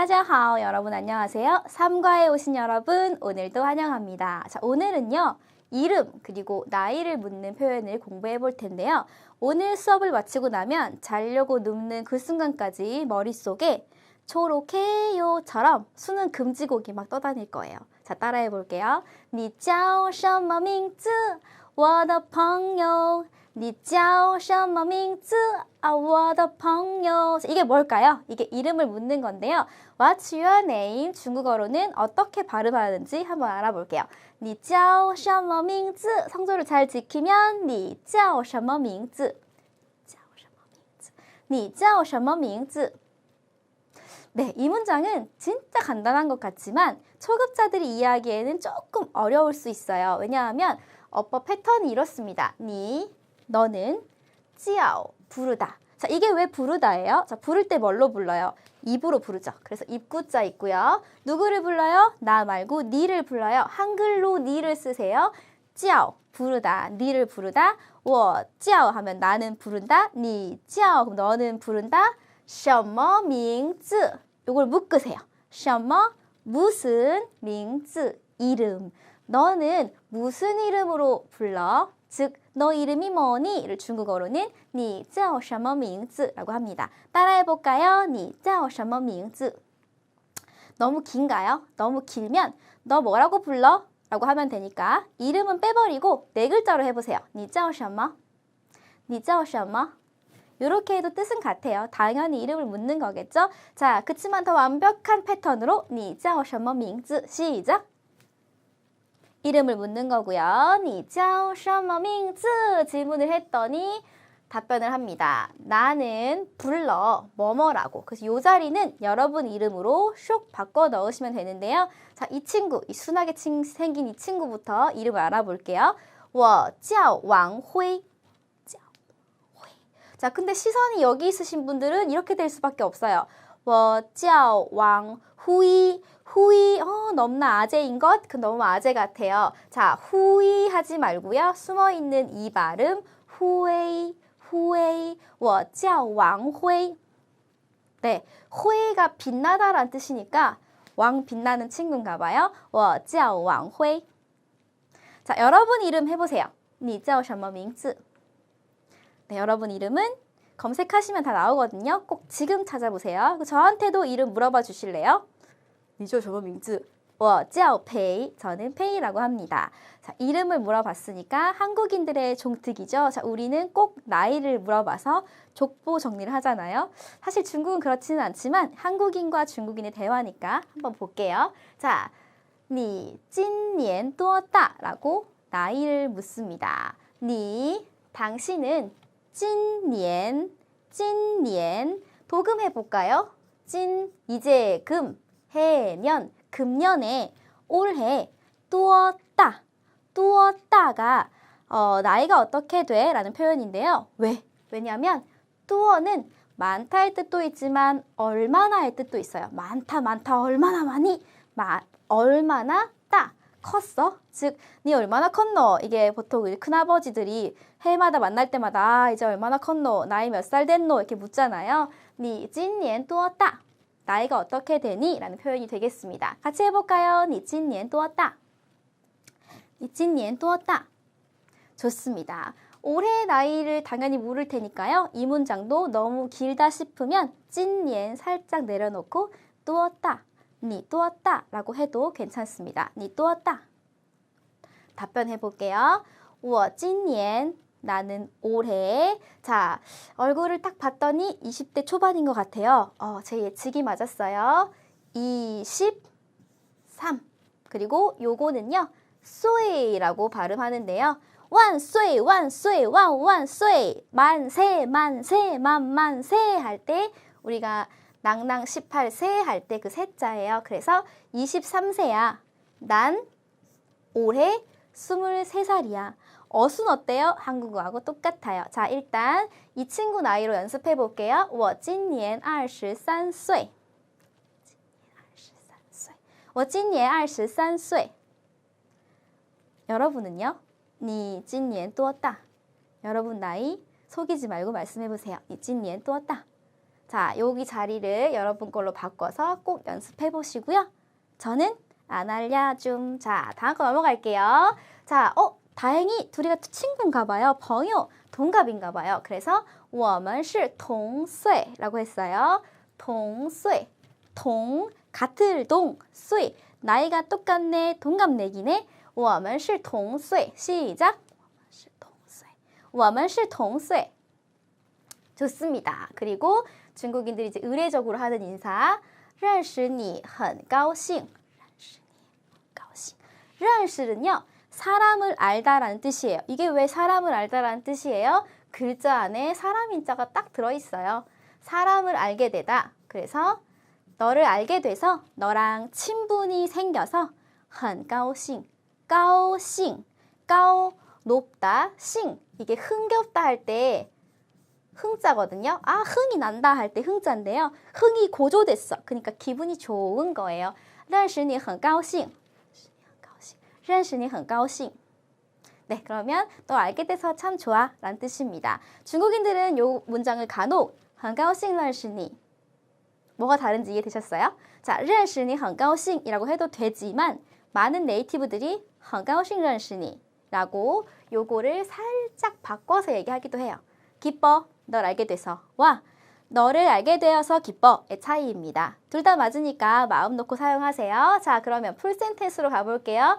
따자하오 여러분 안녕하세요. 3과에 오신 여러분 오늘도 환영합니다. 자, 오늘은요. 이름 그리고 나이를 묻는 표현을 공부해 볼 텐데요. 오늘 수업을 마치고 나면 자려고 눕는 그 순간까지 머릿속에 초록해요처럼 수능 금지곡이 막 떠다닐 거예요. 자, 따라해 볼게요. 你叫什么名字?我的朋友. 你叫什么名字? 아, 我的朋友. 이게 뭘까요? 이게 이름을 묻는 건데요. What's your name? 중국어로는 어떻게 발음하는지 한번 알아볼게요. 你叫什么名字? 성조를 잘 지키면 你叫什么名字?叫什么名字?你叫什么名字? 네, 이 문장은 진짜 간단한 것 같지만 초급자들이 이해하기에는 조금 어려울 수 있어요. 왜냐하면 어법 패턴이 이렇습니다. 니, 너는, 찌아오, 부르다. 자, 이게 왜 부르다예요? 자, 부를 때 뭘로 불러요? 입으로 부르죠. 그래서 입구자 있고요. 누구를 불러요? 나 말고 니를 불러요. 한글로 니를 쓰세요. 찌아오, 부르다, 니를 부르다. 我叫 하면 나는 부른다. 니 찌아오, 그럼 너는 부른다. 什么名字? 요걸 묶으세요. 什么 무슨 名字 이름. 너는 무슨 이름으로 불러? 즉, 너 이름이 뭐니?를 중국어로는 你叫什么名字? 라고 합니다. 따라해 볼까요? 你叫什么名字? 너무 긴가요? 너무 길면 너 뭐라고 불러? 라고 하면 되니까 이름은 빼버리고 네 글자로 해보세요. 你叫什么?你叫什么? 이렇게 해도 뜻은 같아요. 당연히 이름을 묻는 거겠죠? 자, 그치만 더 완벽한 패턴으로 你叫什么名字? 시작! 이름을 묻는 거고요. 你叫什么名字? 질문을 했더니 답변을 합니다. 나는 불러 뭐뭐라고. 그래서 이 자리는 여러분 이름으로 쇽 바꿔 넣으시면 되는데요. 자, 이 친구, 이 순하게 친, 생긴 이 친구부터 이름을 알아볼게요. 我叫王辉. 자, 근데 시선이 여기 있으신 분들은 이렇게 될 수밖에 없어요. 我叫王辉. 후이, 어, 너무나 아재인 것? 그 너무 아재 같아요. 자, 후이 하지 말고요. 숨어 있는 이 발음, 후웨이, 후웨이, 我叫王辉. 네, 후이가 빛나다란 뜻이니까 왕 빛나는 친구인가 봐요. 我叫王辉. 자, 여러분 이름 해보세요. 你叫什么名字? 네, 여러분 이름은 검색하시면 다 나오거든요. 꼭 지금 찾아보세요. 저한테도 이름 물어봐 주실래요? 你叫什么名字?我叫 페이. 저는 페이라고 합니다. 자, 이름을 물어봤으니까 한국인들의 종특이죠. 자, 우리는 꼭 나이를 물어봐서 족보 정리를 하잖아요. 사실 중국은 그렇지는 않지만 한국인과 중국인의 대화니까 한번 볼게요. 자, 你今年多大? 라고 나이를 묻습니다. 你, 당신은 今年, 今年, 도금해 볼까요? 찐, 이제 금, 해년, 금년에 올해 뚜었다, 뚜었다가 어, 나이가 어떻게 돼? 라는 표현인데요. 왜? 왜냐하면 뚜어는 많다의 뜻도 있지만 얼마나의 뜻도 있어요. 많다, 많다, 얼마나 많이, 마, 얼마나 따, 컸어? 즉, 네 얼마나 컸노? 이게 보통 우리 큰아버지들이 해마다 만날 때마다 아, 이제 얼마나 컸노? 나이 몇 살 됐노? 이렇게 묻잖아요. 니 찐년 뚜었다. 나이가 어떻게 되니? 라는 표현이 되겠습니다. 같이 해볼까요? 你今年多大?你今年多大? 좋습니다. 올해 나이를 당연히 물을 테니까요. 이 문장도 너무 길다 싶으면 찐년 살짝 내려놓고 뚜었다, 니 뚜었다 라고 해도 괜찮습니다. 니 뚜었다. 답변해 볼게요. 我今年 나는 올해 자 얼굴을 딱 봤더니 20대 초반인 것 같아요. 어, 제 예측이 맞았어요. 23 그리고 요거는요 쏘에이라고 발음하는데요. 완쇠 완쇠 완완쇠 만세 만세 만만세 할 때 우리가 낭낭 18세 할 때 그 세자예요. 그래서 23세야. 난 올해 23살이야. 어순 어때요? 한국어하고 똑같아요. 자, 일단 이 친구 나이로 연습해 볼게요. 我今年23岁. 我今年23岁. 여러분은요? 你今年多大? 여러분 나이 속이지 말고 말씀해 보세요. 你今年多大? 자, 여기 자리를 여러분 걸로 바꿔서 꼭 연습해 보시고요. 저는 안 알려줌. 자, 다음 거 넘어갈게요. 자, 어, 다행히 둘이가 친구인가 봐요. 벙요 동갑인가 봐요. 그래서 我们是同岁라고 했어요. 동岁. 동, 같을 동, 岁. 나이가 똑같네, 동갑내기네. 我们是同岁. 시작. 我们是同岁. 좋습니다. 그리고 중국인들이 이제 의례적으로 하는 인사. 认识你很高兴.认识는요. 사람을 알다라는 뜻이에요. 이게 왜 사람을 알다라는 뜻이에요? 글자 안에 사람 인자가 딱 들어있어요. 사람을 알게 되다. 그래서 너를 알게 돼서 너랑 친분이 생겨서 很高兴, 高兴, 高 높다, 싱 이게 흥겹다 할 때 흥자거든요. 아 흥이 난다 할 때 흥자인데요. 흥이 고조됐어. 그러니까 기분이 좋은 거예요. 认识你很高兴 认识你很高兴. 네, 그러면 너 알게 돼서 참 좋아 라는 뜻입니다. 중국인들은 요 문장을 간혹 很高兴认识你 뭐가 다른지 이해되셨어요? 자, 认识你很高兴 이라고 해도 되지만 많은 네이티브들이 很高兴认识你 라고 요거를 살짝 바꿔서 얘기하기도 해요. 기뻐, 널 알게 돼서. 와, 너를 알게 되어서 기뻐의 차이입니다. 둘 다 맞으니까 마음 놓고 사용하세요. 자, 그러면 풀 센텐스로 가볼게요.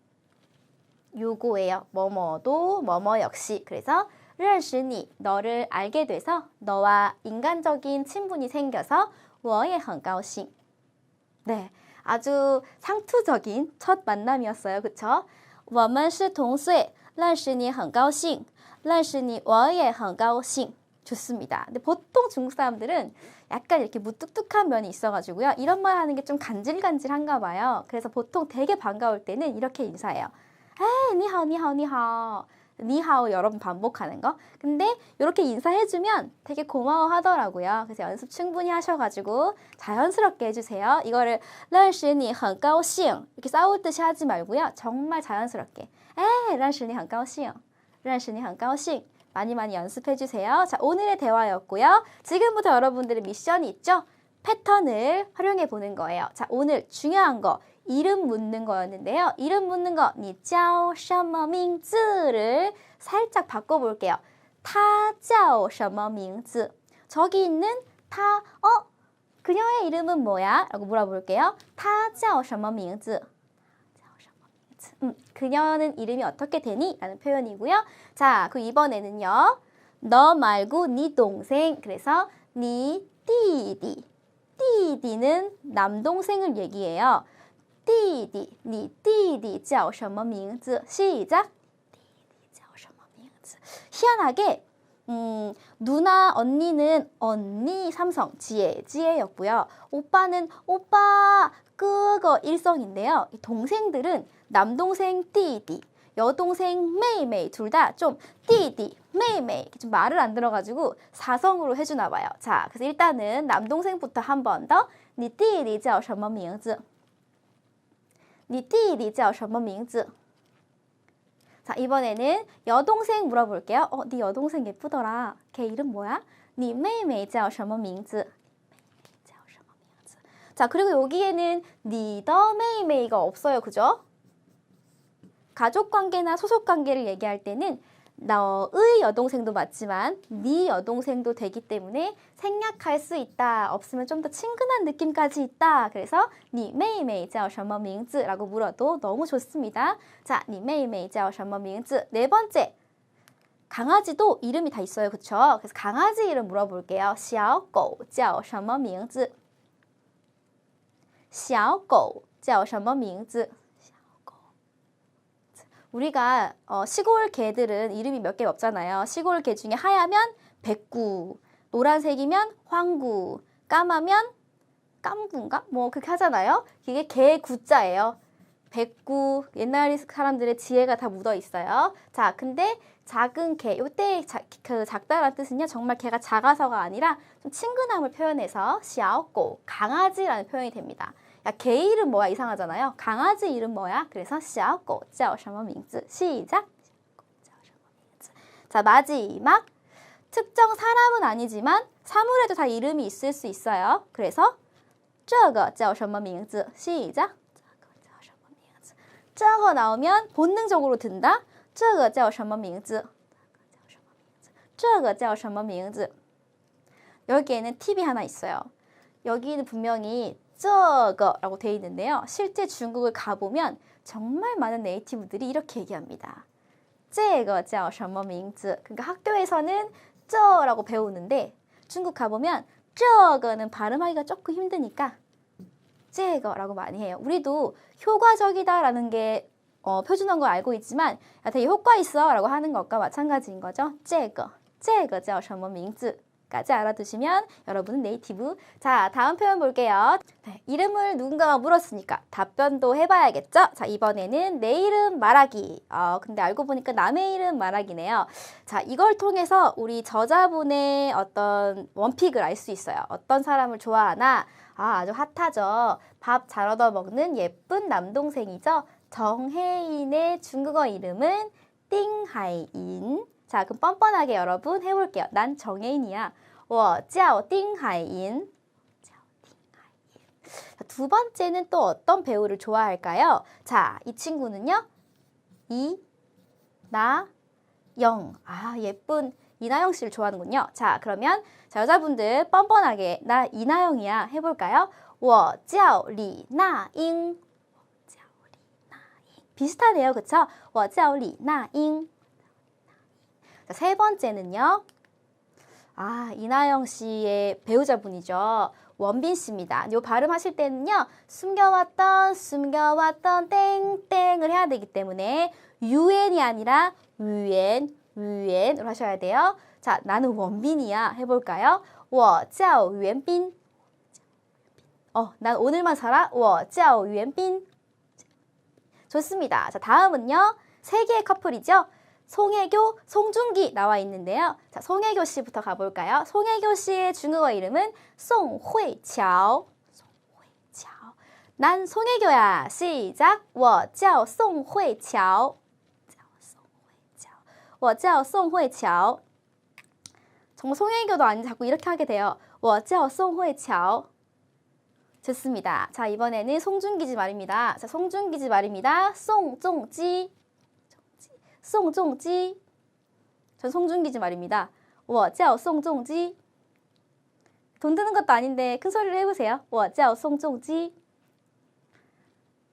요거예요. 뭐뭐도 뭐뭐 역시. 그래서 认识你 너를 알게 돼서 너와 인간적인 친분이 생겨서 我也很高兴. 네. 아주 상투적인 첫 만남이었어요. 그쵸? 我们是同岁认识你很高兴认识你我也很高兴 좋습니다. 근데 보통 중국 사람들은 약간 이렇게 무뚝뚝한 면이 있어가지고요. 이런 말 하는 게 좀 간질간질한가 봐요. 그래서 보통 되게 반가울 때는 이렇게 인사해요. 에이, 니하오, 니하오, 니하오. 니하오 여러 분 반복하는 거. 근데 이렇게 인사해주면 되게 고마워 하더라고요. 그래서 연습 충분히 하셔가지고 자연스럽게 해주세요. 이거를 认识你很高兴 이렇게 싸울 듯이 하지 말고요. 정말 자연스럽게. 에이, 认识你很高兴.认识你很高兴. 많이 많이 연습해주세요. 자, 오늘의 대화였고요. 지금부터 여러분들의 미션이 있죠? 패턴을 활용해 보는 거예요. 자, 오늘 중요한 거. 이름 묻는 거였는데요. 이름 묻는 거, 니짜오 샤머밍즈를 살짝 바꿔볼게요. 타짜오 샤머밍즈. 저기 있는 타, 어? 그녀의 이름은 뭐야? 라고 물어볼게요. 타짜오 샤머밍즈. 음, 그녀는 이름이 어떻게 되니? 라는 표현이고요. 자, 그 이번에는요. 너 말고 네 동생. 그래서 네 띠디. 띠디는 남동생을 얘기해요. 弟弟，你弟弟叫什么名字？시작。弟弟叫什么名字？ 희한하게 음, 누나 언니는 언니 삼성 지혜 지혜였고요. 오빠는 오빠 그거 일성인데요. 동생들은 남동생 띠디, 여동생 메이메이 둘 다 좀 띠디, 메이메이 좀 말을 안 들어가지고 사성으로 해주나 봐요. 자, 그래서 일단은 남동생부터 한 번 더. 你弟弟叫什么名字？ 你弟弟叫什么名字? 자, 이번에는 여동생 물어볼게요. 어, 네 여동생 예쁘더라. 걔 이름 뭐야? 你妹妹叫什么名字? 자, 그리고 여기에는 니더 메이메이가 없어요. 그죠? 가족 관계나 소속 관계를 얘기할 때는 너의 여동생도 맞지만 네 여동생도 되기 때문에 생략할 수 있다. 없으면 좀 더 친근한 느낌까지 있다. 그래서 네 메이메이 叫什么名字라고 물어도 너무 좋습니다. 자, 네 메이메이 叫什么名字네 번째. 강아지도 이름이 다 있어요. 그쵸? 그래서 강아지 이름 물어볼게요. 小狗叫什么名字?小狗叫什么名字? 우리가 어, 시골 개들은 이름이 몇 개 없잖아요. 시골 개 중에 하야면 백구, 노란색이면 황구, 까마면 깜구인가? 뭐 그렇게 하잖아요. 이게 개 구자예요. 백구 옛날 사람들의 지혜가 다 묻어 있어요. 자, 근데 작은 개, 요때 그 작다라는 뜻은요, 정말 개가 작아서가 아니라 좀 친근함을 표현해서 샤오꼬 강아지라는 표현이 됩니다. 야, 개 이름 뭐야 이상하잖아요. 강아지 이름 뭐야? 그래서 샤오꼬 叫什么名字? 시작. 자, 마지막 특정 사람은 아니지만 사물에도 다 이름이 있을 수 있어요. 그래서 这个叫什么名字? 시작. 这个 나오면 본능적으로 든다. 这个叫什么名字?这个叫什么名字?这个叫什么名字? 여기에는 팁이 하나 있어요. 여기는 분명히 这个라고 되어 있는데요. 실제 중국을 가보면 정말 많은 네이티브들이 이렇게 얘기합니다. 这个叫什么名字? 그러니까 학교에서는 这라고 배우는데 중국 가보면 这个는 발음하기가 조금 힘드니까 这个라고 많이 해요. 우리도 효과적이다라는 게 어, 표준어인 걸 알고 있지만 야, 되게 효과 있어 라고 하는 것과 마찬가지인 거죠. 这个这个叫什么名字? 까지 알아두시면 여러분은 네이티브. 자, 다음 표현 볼게요. 네, 이름을 누군가가 물었으니까 답변도 해봐야겠죠? 자, 이번에는 내 이름 말하기. 어, 근데 알고 보니까 남의 이름 말하기네요. 자, 이걸 통해서 우리 저자분의 어떤 원픽을 알 수 있어요. 어떤 사람을 좋아하나? 아, 아주 핫하죠. 밥 잘 얻어 먹는 예쁜 남동생이죠. 정혜인의 중국어 이름은 띵하이인. 자, 그럼 뻔뻔하게 여러분 해볼게요. 난 정해인이야. 워, 짜오, 띵하인. 자, 두 번째는 또 어떤 배우를 좋아할까요? 자, 이 친구는요. 이, 나, 영. 아, 예쁜 이나영 씨를 좋아하는군요. 자, 그러면 자, 여자분들 뻔뻔하게 나 이나영이야 해볼까요? 워, 짜오, 리, 나, 잉. 비슷하네요, 그쵸? 워, 짜오, 리, 나, 잉. 자, 세 번째는요. 아, 이나영 씨의 배우자분이죠. 원빈 씨입니다. 요 발음하실 때는요. 숨겨왔던 숨겨왔던 땡땡을 해야 되기 때문에 유엔이 아니라 위엔 위엔으로 하셔야 돼요. 자, 나는 원빈이야 해볼까요? 我叫袁彬. 어, 난 오늘만 살아. 我叫袁彬. 좋습니다. 자, 다음은요. 세 개의 커플이죠. 송혜교, 송중기 나와 있는데요. 자, 송혜교 씨부터 가볼까요? 송혜교 씨의 중국어 이름은 송회qiao. 송회qiao. 난 송혜교야. 시작. 我叫 송회qiao. 我叫 송회qiao. 정말 송혜교도 아닌지 자꾸 이렇게 하게 돼요. 我叫 송회qiao. 좋습니다. 자, 이번에는 송중기지 말입니다. 자, 송중기지 말입니다. 송종지. 송종지. 전 송중기지 말입니다. 我叫 송종지. 돈 드는 것도 아닌데 큰 소리를 해보세요. 我叫 송종지.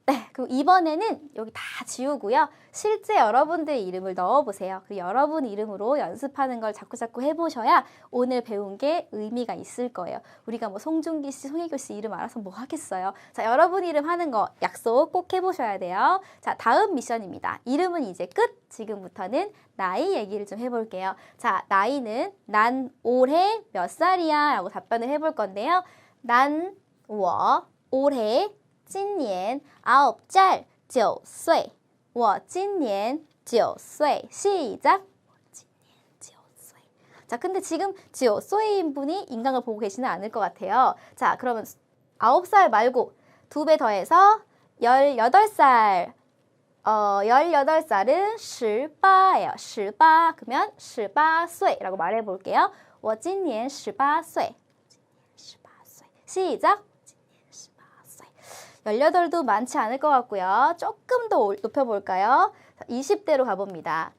네, 그리고 이번에는 여기 다 지우고요. 실제 여러분들의 이름을 넣어보세요. 그 여러분 이름으로 연습하는 걸 자꾸자꾸 해보셔야 오늘 배운 게 의미가 있을 거예요. 우리가 뭐 송중기 씨, 송혜교 씨 이름 알아서 뭐 하겠어요. 자, 여러분 이름 하는 거 약속 꼭 해보셔야 돼요. 자, 다음 미션입니다. 이름은 이제 끝! 지금부터는 나이 얘기를 좀 해볼게요. 자, 나이는 난 올해 몇 살이야? 라고 답변을 해볼 건데요. 난, 我, 올해 今年 아홉 짤, 9岁. 我今年9岁. 시작. 자, 근데 지금 9岁인 분이 인강을 보고 계시는 않을 것 같아요. 자, 그러면 9살 말고 두 배 더해서 18살. 어, 18살은 18예요. 18. 그러면 18岁라고 말해 볼게요. 我今年 18岁. 시작. 18도 많지 않을 것 같고요. 조금 더 높여볼까요? 20대로 가봅니다.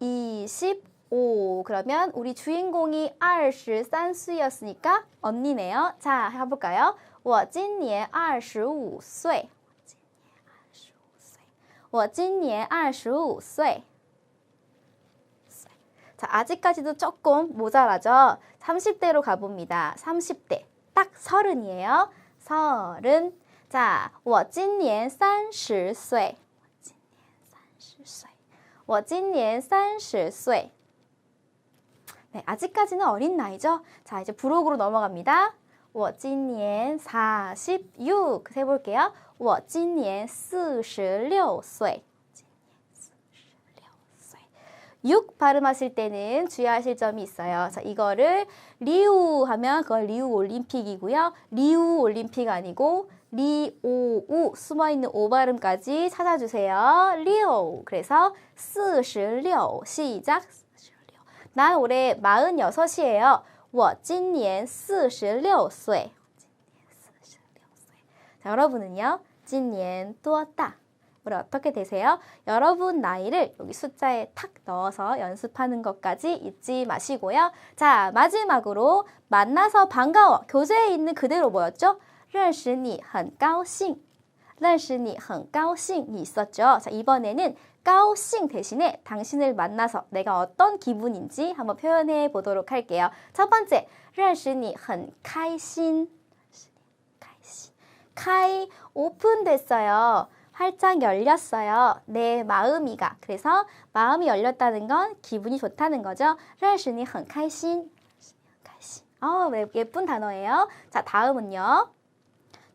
25 그러면 우리 주인공이 23岁였으니까 언니네요. 자, 해볼까요? 我今年 25岁. 我今年 25岁. 자, 아직까지도 조금 모자라죠? 30대로 가봅니다. 30대. 딱 서른이에요. 서른. 자, 我今年30岁.我今年30岁.我今年30岁. 네, 아직까지는 어린 나이죠? 자, 이제 부록으로 넘어갑니다. 我今年46. 세볼게요. 我今年46岁. 6 발음하실 때는 주의하실 점이 있어요. 자, 이거를 리우 하면 그건 리우 올림픽이고요. 리우 올림픽 아니고 리오우 숨어있는 오 발음까지 찾아주세요. 리오. 그래서 46 시작. 46. 올해 46이에요. 我今年46岁. 자, 여러분은요? 今年多大? 우리 어떻게 되세요? 여러분 나이를 여기 숫자에 탁 넣어서 연습하는 것까지 잊지 마시고요. 자, 마지막으로 만나서 반가워. 교재에 있는 그대로 뭐였죠? 认识你很高兴.认识你很高兴 있었죠. 자, 이번에는 高兴 대신에 당신을 만나서 내가 어떤 기분인지 한번 표현해 보도록 할게요. 첫 번째, 认识你很开心. 카이 오픈됐어요. 활짝 열렸어요. 내 마음이가. 그래서 마음이 열렸다는 건 기분이 좋다는 거죠. 认识你很开心. 어, 예쁜 단어예요. 자, 다음은요.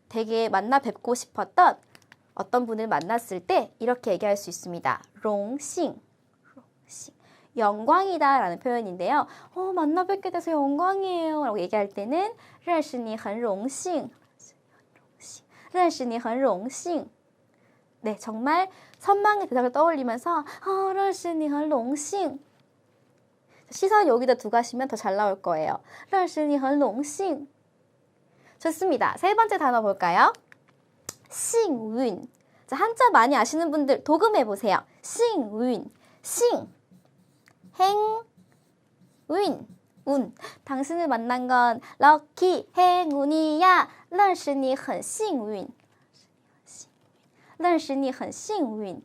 되게 만나 뵙고 싶었던 어떤 분을 만났을 때 이렇게 얘기할 수 있습니다. 롱싱. 롱싱. 영광이다 라는 표현인데요. 어, 만나 뵙게 돼서 영광이에요. 라고 얘기할 때는 认识你很荣幸.认识你很荣幸. 네, 정말 선망의 대상을 떠올리면서 어, 认识你很荣幸. 시선 여기다 두고 하시면 더 잘 나올 거예요. 认识你很荣幸. 좋습니다. 세 번째 단어 볼까요? 싱윈. 자, 한자 많이 아시는 분들 도금해 보세요. 싱윈. 싱. 행. 윈. 운. 당신을 만난 건 럭키 행운이야. 认识你很幸运.认识你很幸运.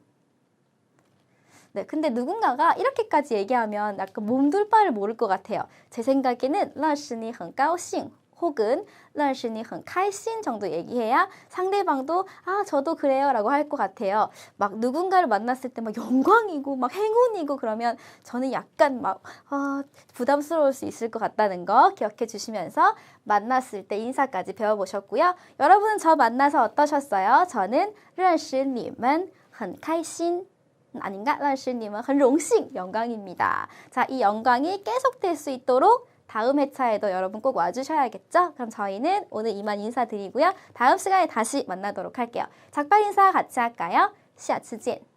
네, 근데 누군가가 이렇게까지 얘기하면 약간 몸둘 바를 모를 것 같아요. 제 생각에는 认识你很高兴 혹은 认识你很开心 정도 얘기해야 상대방도 아 저도 그래요 라고 할 것 같아요. 막 누군가를 만났을 때 막 영광이고 막 행운이고 그러면 저는 약간 막 아, 부담스러울 수 있을 것 같다는 거 기억해 주시면서 만났을 때 인사까지 배워보셨고요. 여러분은 저 만나서 어떠셨어요? 저는 认识你们很开心 아닌가? 认识你们很荣幸 영광입니다. 자, 이 영광이 계속될 수 있도록 다음 회차에도 여러분 꼭 와주셔야겠죠? 그럼 저희는 오늘 이만 인사드리고요. 다음 시간에 다시 만나도록 할게요. 작발 인사 같이 할까요? 시아츠젠!